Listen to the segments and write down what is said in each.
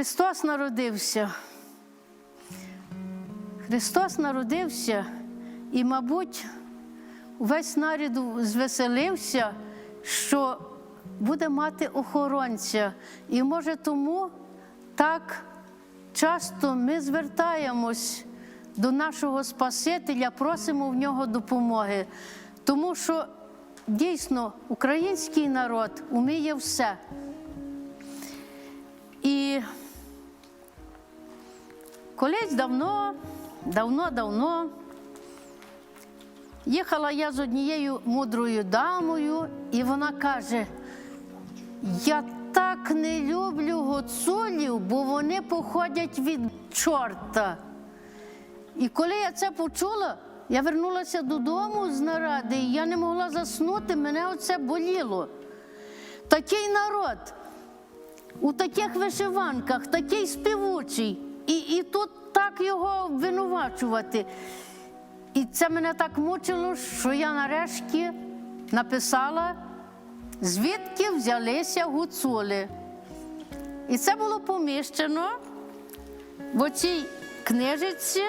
Христос народився. Христос народився, і, мабуть, увесь нарід звеселився, що буде мати охоронця. І може тому так часто ми звертаємось до нашого Спасителя, просимо в нього допомоги. Тому що дійсно український народ уміє все. Колись давно, давно-давно їхала я з однією мудрою дамою, і вона каже: я так не люблю гоцулів, бо вони походять від чорта. І коли я це почула, я вернулася додому з наради, і я не могла заснути, мене оце боліло. Такий народ у таких вишиванках, такий співучий, і, і тут так його обвинувачувати. І це мене так мучило, що я нарешті написала, звідки взялися гуцули. І це було поміщено в оцій книжиці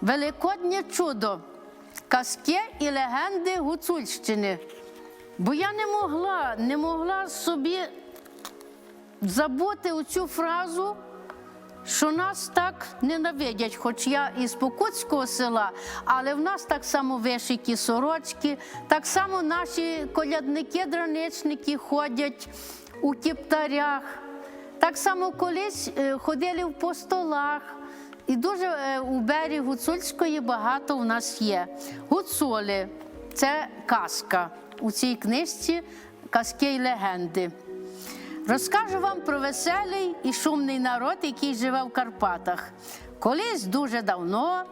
Великоднє чудо, казки і легенди Гуцульщини. Бо я не могла, не могла собі забути оцю фразу, що нас так ненавидять, хоч я із Покутського села, але в нас так само вишиті сорочки, так само наші колядники-драничники ходять у кіптарях, так само колись е, ходили в постолах. І дуже е, у берег Гуцульської багато у нас є. Гуцули це казка у цій книжці казки й легенди. Розкажу вам про веселий і шумний народ, який живе в Карпатах. Колись дуже давно,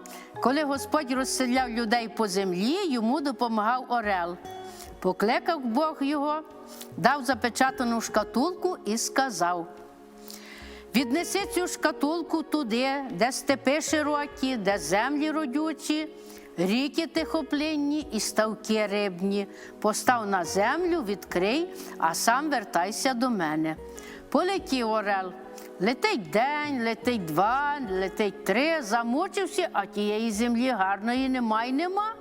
коли Господь розселяв людей по землі, йому допомагав Орел. Покликав Бог його, дав запечатану шкатулку і сказав: Віднеси цю шкатулку туди, де степи широкі, де землі родючі, ріки тихоплинні і ставки рибні. Постав на землю, відкрий, а сам вертайся до мене. Полетів орел. Летить день, летить два, летить три, замучився, а тієї землі гарної нема й нема.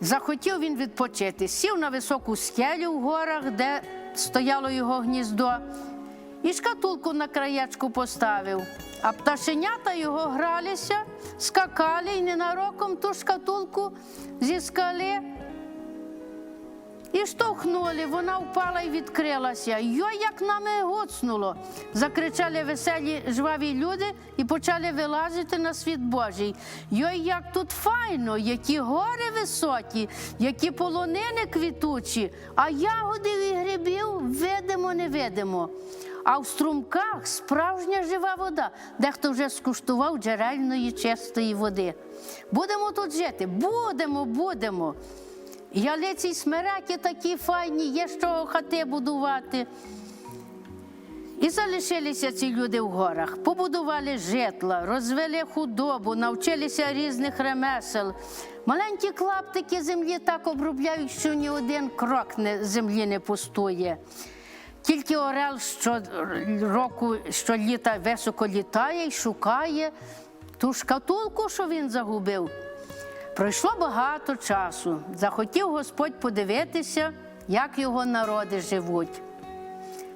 Захотів він відпочити, сів на високу скелю в горах, де стояло його гніздо, і шкатулку на краєчку поставив. А пташенята його гралися, скакали і ненароком ту шкатулку зі скали. І штовхнули, вона впала і відкрилася. Йой, як нами гоцнуло. Закричали веселі жваві люди і почали вилазити на світ Божий. Йой, як тут файно, які гори високі, які полонини квітучі, а ягодів і грибів видимо, не видимо. А в струмках справжня жива вода, дехто вже скуштував джерельної чистої води. Будемо тут жити, будемо, будемо. Ялиці й смереки такі файні, є чого хати будувати. І залишилися ці люди в горах, побудували житла, розвели худобу, навчилися різних ремесел. Маленькі клаптики землі так обробляють, що ні один крок землі не пустує. Тільки орел щороку, щоліта високо літає і шукає ту шкатулку, що він загубив. Пройшло багато часу. Захотів Господь подивитися, як його народи живуть.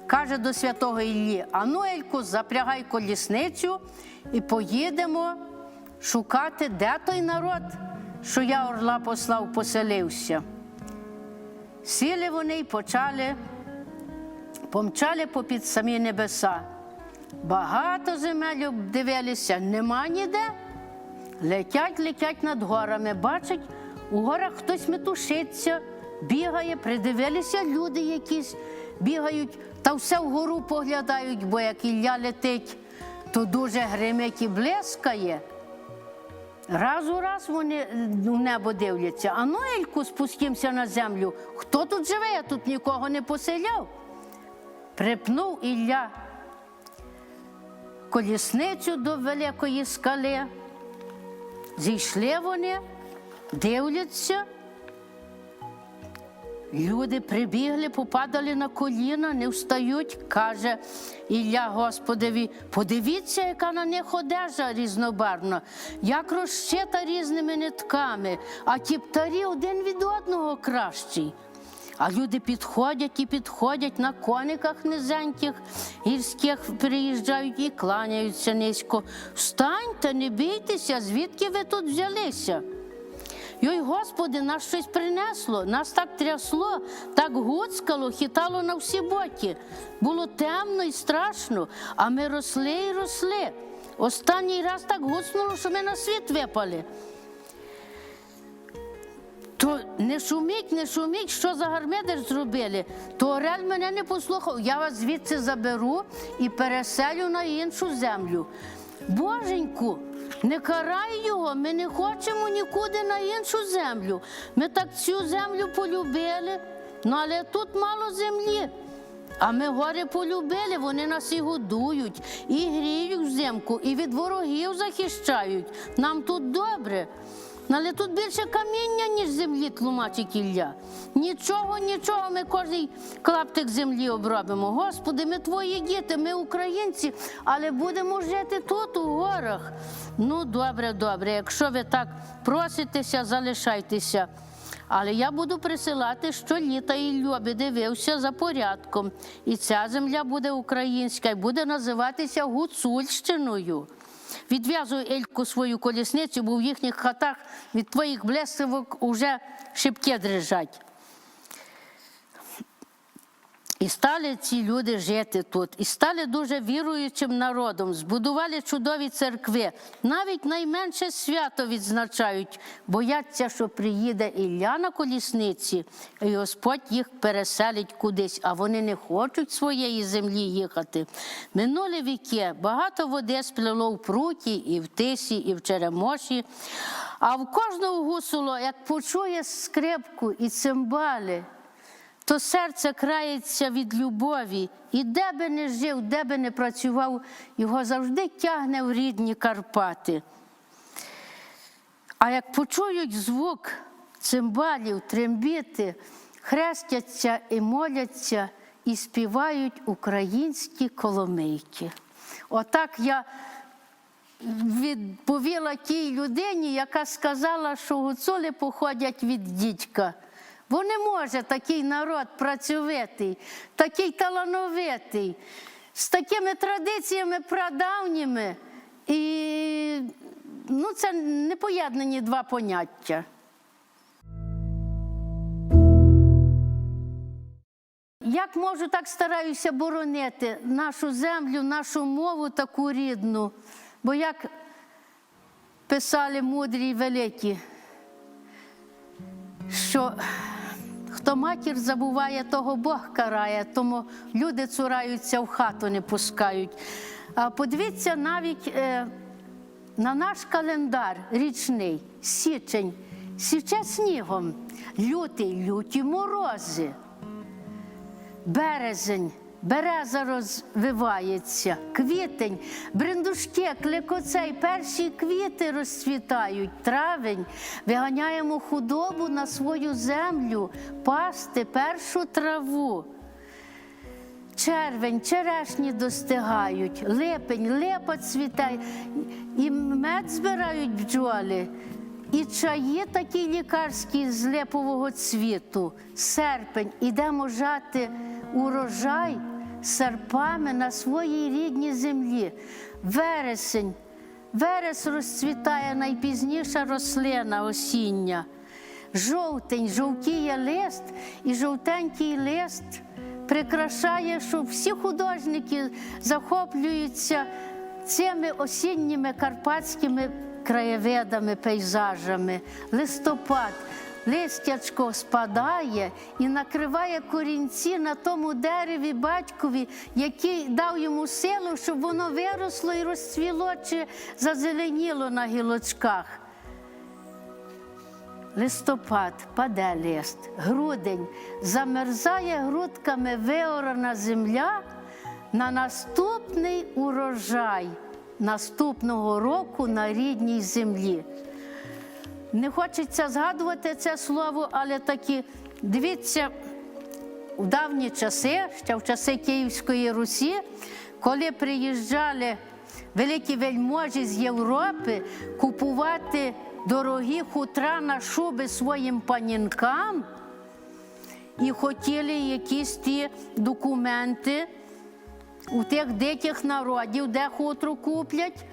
Каже до святого Іллі: Ану, Ельку, запрягай колісницю і поїдемо шукати, де той народ, що я орла послав, поселився. Сіли вони й почали, помчали попід самі небеса. Багато земель обдивилися, нема ніде. Летять, летять над горами, бачать, у горах хтось метушиться, бігає, придивилися люди якісь, бігають та все вгору поглядають, бо як Ілля летить, то дуже гримить і блискає. Раз у раз вони в небо дивляться, а ну Ельку спустимося на землю. Хто тут живе? Я тут нікого не поселяв. Припнув Ілля колісницю до великої скали. Зійшли вони, дивляться, Люди прибігли, попадали на коліна, не встають, каже Ілля Господеві. Подивіться, яка на них одежа різнобарвна, як розшита різними нитками, а ті птарі один від одного кращі. А люди підходять і підходять на кониках низеньких, гірських приїжджають і кланяються низько. Встаньте, не бійтеся, звідки ви тут взялися? Йой, Господи, нас щось принесло, нас так трясло, так гуцкало, хитало на всі боки. Було темно і страшно, а ми росли і росли. Останній раз так гуцнуло, що ми на світ випали. То не шуміть, не шуміть, що за гармидер зробили. То Орел мене не послухав. Я вас звідси заберу і переселю на іншу землю. Боженьку, не карай його, ми не хочемо нікуди на іншу землю. Ми так цю землю полюбили, ну але тут мало землі. А ми гори полюбили, вони нас і годують, і гріють взимку, і від ворогів захищають. Нам тут добре. Але тут більше каміння, ніж землі, тлумачить Ілля. Нічого, нічого, ми кожний клаптик землі обробимо. Господи, ми твої діти, ми українці, але будемо жити тут, у горах. Ну, добре, добре. Якщо ви так проситеся, залишайтеся. Але я буду присилати щоліта і Любі дивився за порядком. І ця земля буде українська і буде називатися Гуцульщиною. Відв'язуй Ельку свою колісницю, бо в їхніх хатах від твоїх блесивок уже шибки дрижать. І стали ці люди жити тут, і стали дуже віруючим народом, збудували чудові церкви. Навіть найменше свято відзначають, бояться, що приїде Ілля на колісниці, і Господь їх переселить кудись, а вони не хочуть своєї землі їхати. Минулі віки багато води сплело в пруті, і в тисі, і в черемоші. А в кожного гусуло, як почує скрипку і цимбали, то серце крається від любові, і де би не жив, де би не працював, його завжди тягне в рідні Карпати. А як почують звук цимбалів, трембіти, хрестяться і моляться, і співають українські коломийки. Отак я відповіла тій людині, яка сказала, що гуцули походять від дідька. Бо не може такий народ працьовитий, такий талановитий, з такими традиціями прадавніми. І ну, це непоєднані два поняття. Як можу, так стараюся боронити нашу землю, нашу мову таку рідну. Бо як писали мудрі й великі, що хто матір забуває, того Бог карає, тому люди цураються в хату не пускають. А подивіться навіть е, на наш календар річний, січень, січе снігом, лютий, люті морози, березень. Береза розвивається, квітень, бриндушки, кликоцей, перші квіти розцвітають, травень. Виганяємо худобу на свою землю, пасти першу траву. Червень, черешні достигають, липень, липа цвіте, і мед збирають бджоли. І чаї такі лікарські з липового цвіту, серпень, ідемо жати урожай серпами на своїй рідній землі. Вересень, верес розцвітає найпізніша рослина осіння. Жовтень, жовтіє лист і жовтенький лист прикрашає, що всі художники захоплюються цими осінніми карпатськими краєвидами, пейзажами, листопад. Листячко спадає і накриває корінці на тому дереві батькові, який дав йому силу, щоб воно виросло і розцвіло чи зазеленіло на гілочках. Листопад паде лист, грудень замерзає грудками виорана земля на наступний урожай наступного року на рідній землі. Не хочеться згадувати це слово, але такі Дивіться, в давні часи, ще в часи Київської Русі, коли приїжджали великі вельможі з Європи купувати дорогі хутра на шуби своїм панінкам і хотіли якісь ті документи у тих диких народів, де хутро куплять,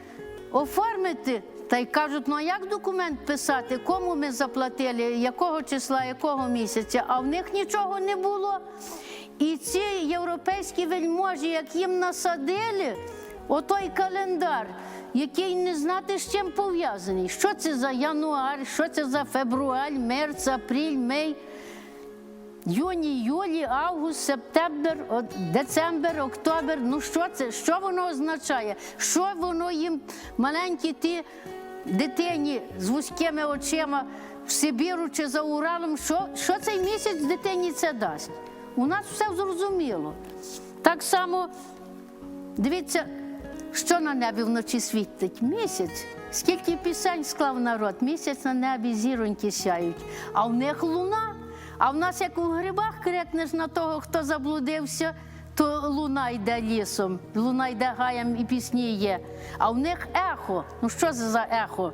оформити. Та й кажуть, ну а як документ писати, кому ми заплатили, якого числа, якого місяця, а в них нічого не було. І ці європейські вельможі, як їм насадили, отой календар, який не знати з чим пов'язаний. Що це за януар, що це за февруаль, мерц, апріль, мей. Юні, юлі, август, септембр, децембр, октобер. Ну що це? Що воно означає? Що воно їм маленькі ті дитині з вузькими очима в Сибіру чи за Уралом? Що, що цей місяць дитині це дасть? У нас все зрозуміло. Так само дивіться, що на небі вночі світить місяць. Скільки пісень склав народ, місяць на небі зіроньки сяють, а в них луна. А в нас, як у грибах, крикнеш на того, хто заблудився, то луна йде лісом, луна йде гаєм і пісні є. А в них ехо. Ну що це за ехо?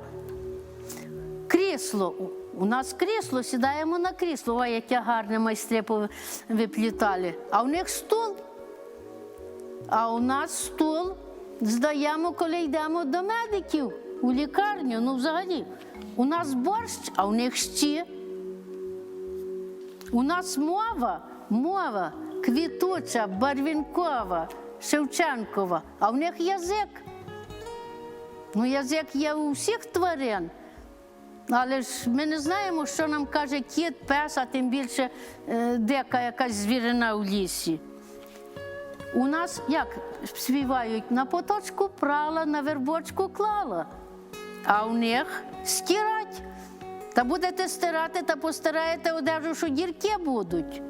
Крісло. У- нас крісло, сідаємо на крісло. Ой, яке гарне майстри виплітали. А в них стул. А у нас стул здаємо, коли йдемо до медиків у лікарню. Ну, взагалі, у нас борщ, а у них щі. У нас мова, мова квітуча, барвінкова, Шевченкова, а в них язик. Ну, язик є у всіх тварин. Але ж ми не знаємо, що нам каже кіт, пес, а тим більше е, дика якась звірина в лісі. У нас як співають на поточку прала, на вербочку клала, а у них стирать. Та будете стирати та постираєте одежу, що дірки будуть.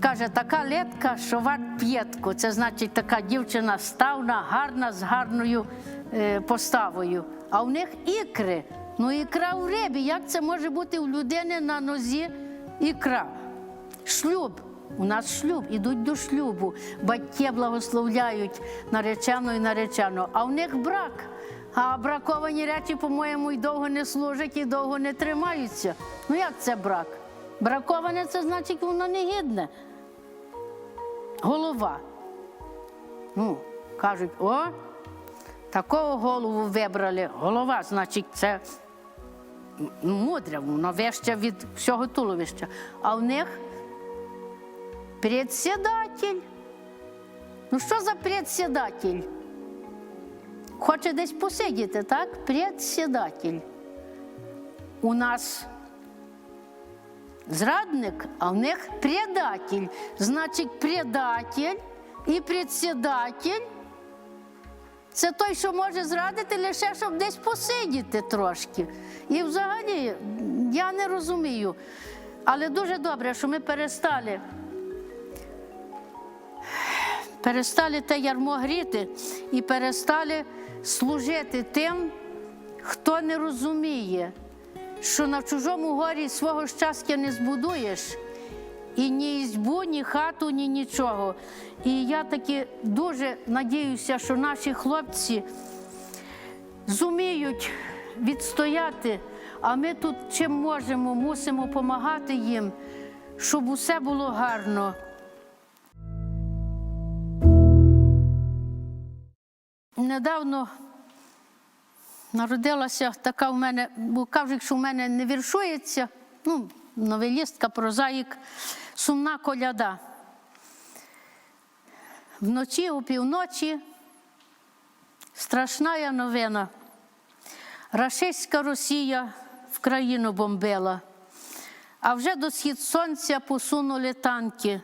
Каже, така летка, що варт п'єтку. Це значить така дівчина ставна, гарна, з гарною е, поставою. А в них ікри. Ну, ікра в рибі. Як це може бути у людини на нозі ікра? Шлюб. У нас шлюб, ідуть до шлюбу. Батьки благословляють наречену і наречену, а в них брак. А браковані речі, по-моєму, і довго не служать, і довго не тримаються. Ну як це брак? Браковане це значить, воно не гідне. Голова. Ну, кажуть, о, такого голову вибрали. Голова, значить, це мудре, воно вище від всього туловища. А в них председатель. Ну що за председатель? Хоче десь посидіти, так? Председатель. У нас зрадник, а в них предатель. Значить, предатель і председатель це той, що може зрадити лише, щоб десь посидіти трошки. І взагалі я не розумію. Але дуже добре, що ми перестали. Перестали те ярмо гріти і перестали служити тим, хто не розуміє, що на чужому горі свого щастя не збудуєш, і ні ізбу, ні хату, ні нічого. І я таки дуже надіюся, що наші хлопці зуміють відстояти, а ми тут чим можемо, мусимо допомагати їм, щоб усе було гарно. Недавно народилася така в мене, бо кажуть, що в мене не віршується, ну, новелістка, прозаїк, сумна коляда. Вночі, опівночі, страшна новина. Рашистська Росія в країну бомбила, а вже до схід сонця посунули танки.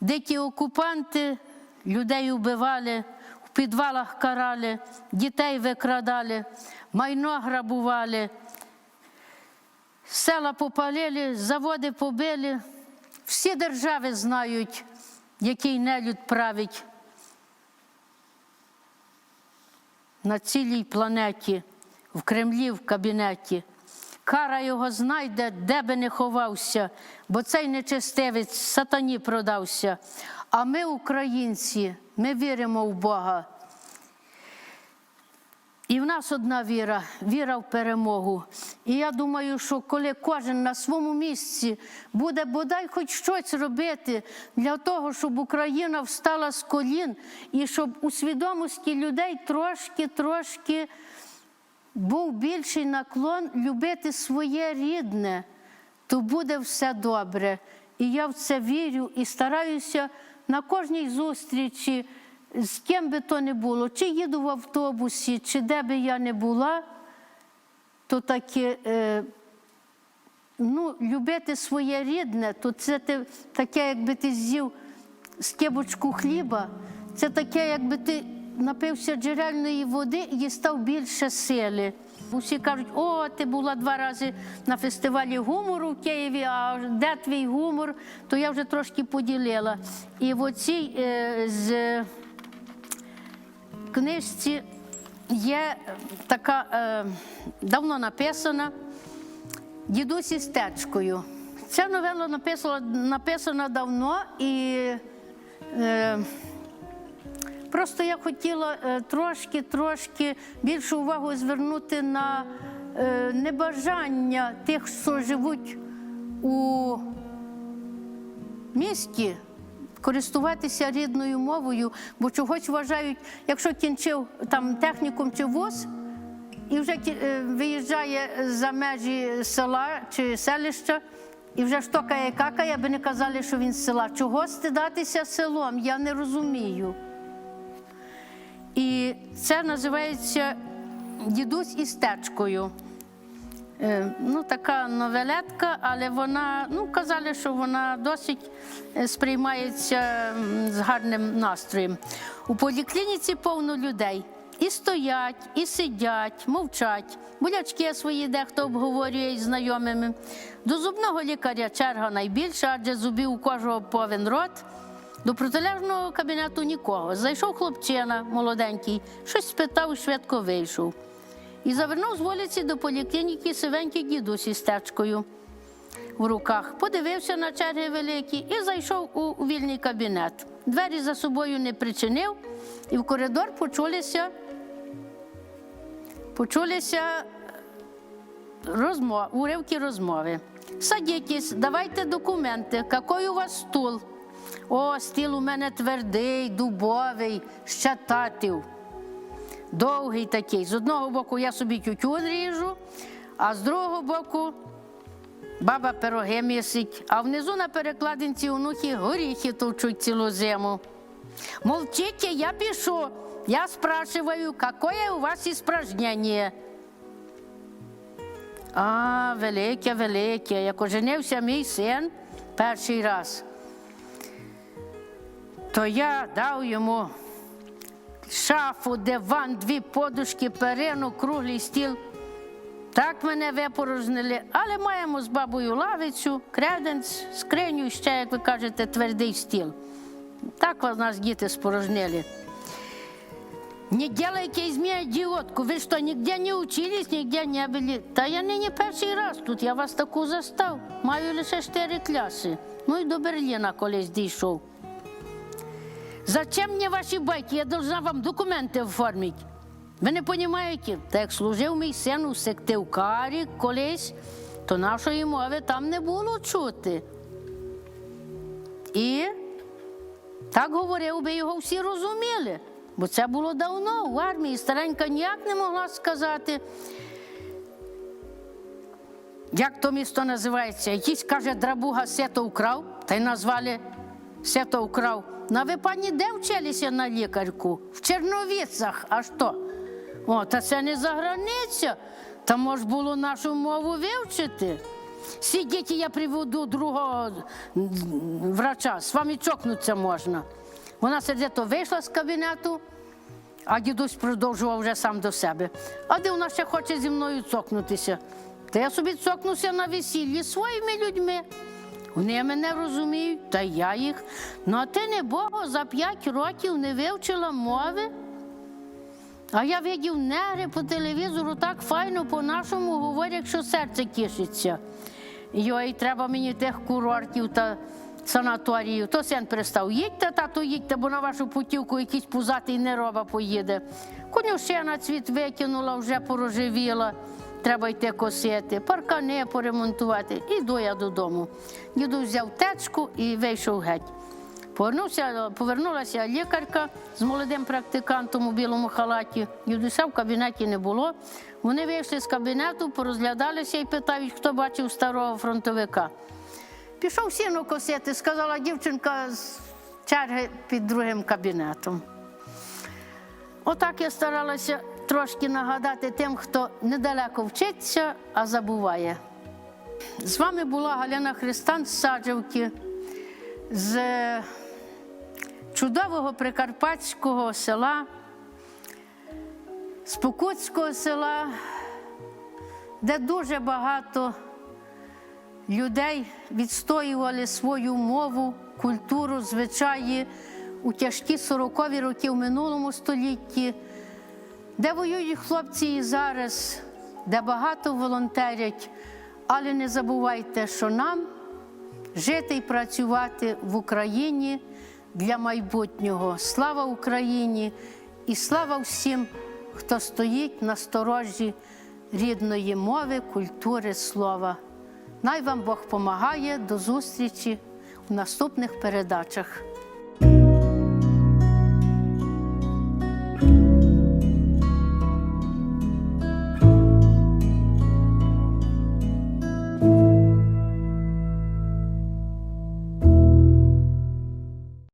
Дикі окупанти людей вбивали, в підвалах карали, дітей викрадали, майно грабували, села попалили, заводи побили. Всі держави знають, який нелюд править на цілій планеті, в Кремлі, в кабінеті. кара його знайде, де би не ховався, бо цей нечестивець сатані продався. А ми, українці, ми віримо в Бога. І в нас одна віра віра в перемогу. І я думаю, що коли кожен на своєму місці буде бодай хоч щось робити для того, щоб Україна встала з колін, і щоб у свідомості людей трошки-трошки був більший наклон любити своє рідне, то буде все добре. І я в це вірю і стараюся на кожній зустрічі, з ким би то не було, чи їду в автобусі, чи де би я не була, то таке. Е, Ну, любити своє рідне, то це ти, таке, якби ти з'їв скибочку хліба, це таке, якби ти напився джерельної води і став більше сили. Усі кажуть, о, ти була два рази на фестивалі гумору в Києві, а де твій гумор, то я вже трошки поділила. І в оцій е, з книжці є така е, давно написана. Дідусь із течкою. Ця новела написала, написана давно і е, просто я хотіла е, трошки, трошки більшу увагу звернути на е, небажання тих, що живуть у місті. Користуватися рідною мовою, бо чогось вважають, якщо кінчив там технікум чи вуз, і вже е, виїжджає за межі села чи селища, і вже штокає какає, аби не казали, що він з села. Чого стидатися селом? Я не розумію. І це називається дідусь із течкою. Е, Ну, така новелетка, але вона, ну, казали, що вона досить е, сприймається з гарним настроєм. У поліклініці повно людей. І стоять, і сидять, мовчать. Болячки свої дехто обговорює із знайомими. До зубного лікаря черга найбільша, адже зубів у кожного повен рот. До протилежного кабінету нікого. Зайшов хлопчина молоденький, щось спитав і швидко вийшов. І завернув з вулиці до поліклініки сивенький дідусь із течкою в руках. Подивився на черги великі і зайшов у вільний кабінет. Двері за собою не причинив, і в коридор почулися, почулися розмов, уривки розмови. Садітесь, давайте документи. Який у вас стул? О, стіл у мене твердий, дубовий, ще татів. Довгий такий. З одного боку я собі тютюн ріжу, а з другого боку баба пироги місить, а внизу на перекладинці онухи горіхи товчуть цілу зиму. Молчите, я пишу. Я спрашиваю, какое у вас испражнение? А, велике, велике. Як оженився мій син перший раз, то я дав йому шафу, диван, дві подушки, перину, круглий стіл. Так мене випорожнили, але маємо з бабою лавицю, креденц, скриню ще, як ви кажете, твердий стіл. Так вас нас діти спорожнили. Не делайте из меня идиотку. Вы что, нигде не учились, нигде не были? Та я нині перший раз тут, я вас таку застав. Маю лише чотири класи. Ну і до Берліна колись дійшов. Зачем мне ваші байки? Я должна вам документи оформити. Ви не розумієте? Та як служив мій син у Сективкарі колись, то нашої мови там не було чути. І так говорив би його всі розуміли, бо це було давно в армії. Старенька ніяк не могла сказати. Як то місто називається? Якийсь каже, драбуга сето вкрав, та й назвали сето вкрав. На ви пані де вчилися на лікарку? В Черновіцях, а що? О, та це не за границя. Та може було нашу мову вивчити. Сидіть, я приведу другого врача, з вами чокнутися можна. Вона сердито вийшла з кабінету, а дідусь продовжував вже сам до себе. А де вона ще хоче зі мною цокнутися? Та я собі цокнуся на весіллі своїми людьми. Вони мене розуміють, та я їх. Ну а ти не Богу за п'ять років не вивчила мови. А я видів негри по телевізору так файно по-нашому говорять, що серце тішиться. Йой, треба мені тих курортів та санаторіїв. То син пристав, їдьте, тату, їдьте, бо на вашу путівку якийсь пузатий нероба поїде. Конюшина цвіт викинула, вже порожевіла. Треба йти косити, паркани поремонтувати. Іду я додому. Діду взяв течку і вийшов геть. Повернувся, повернулася лікарка з молодим практикантом у білому халаті. Дідуся в кабінеті не було. Вони вийшли з кабінету, порозглядалися і питають, хто бачив старого фронтовика. Пішов сіно косити, сказала дівчинка з черги під другим кабінетом. Отак я старалася трошки нагадати тим, хто недалеко вчиться, а забуває. З вами була Галина Христан з Саджавки, з чудового прикарпатського села, з Покутського села, де дуже багато людей відстоювали свою мову, культуру, звичаї у тяжкі 40-ві роки в минулому столітті, де воюють хлопці і зараз, де багато волонтерять. Але не забувайте, що нам жити і працювати в Україні для майбутнього. Слава Україні і слава всім, хто стоїть на сторожі рідної мови, культури, слова. Най вам Бог помагає. До зустрічі у наступних передачах.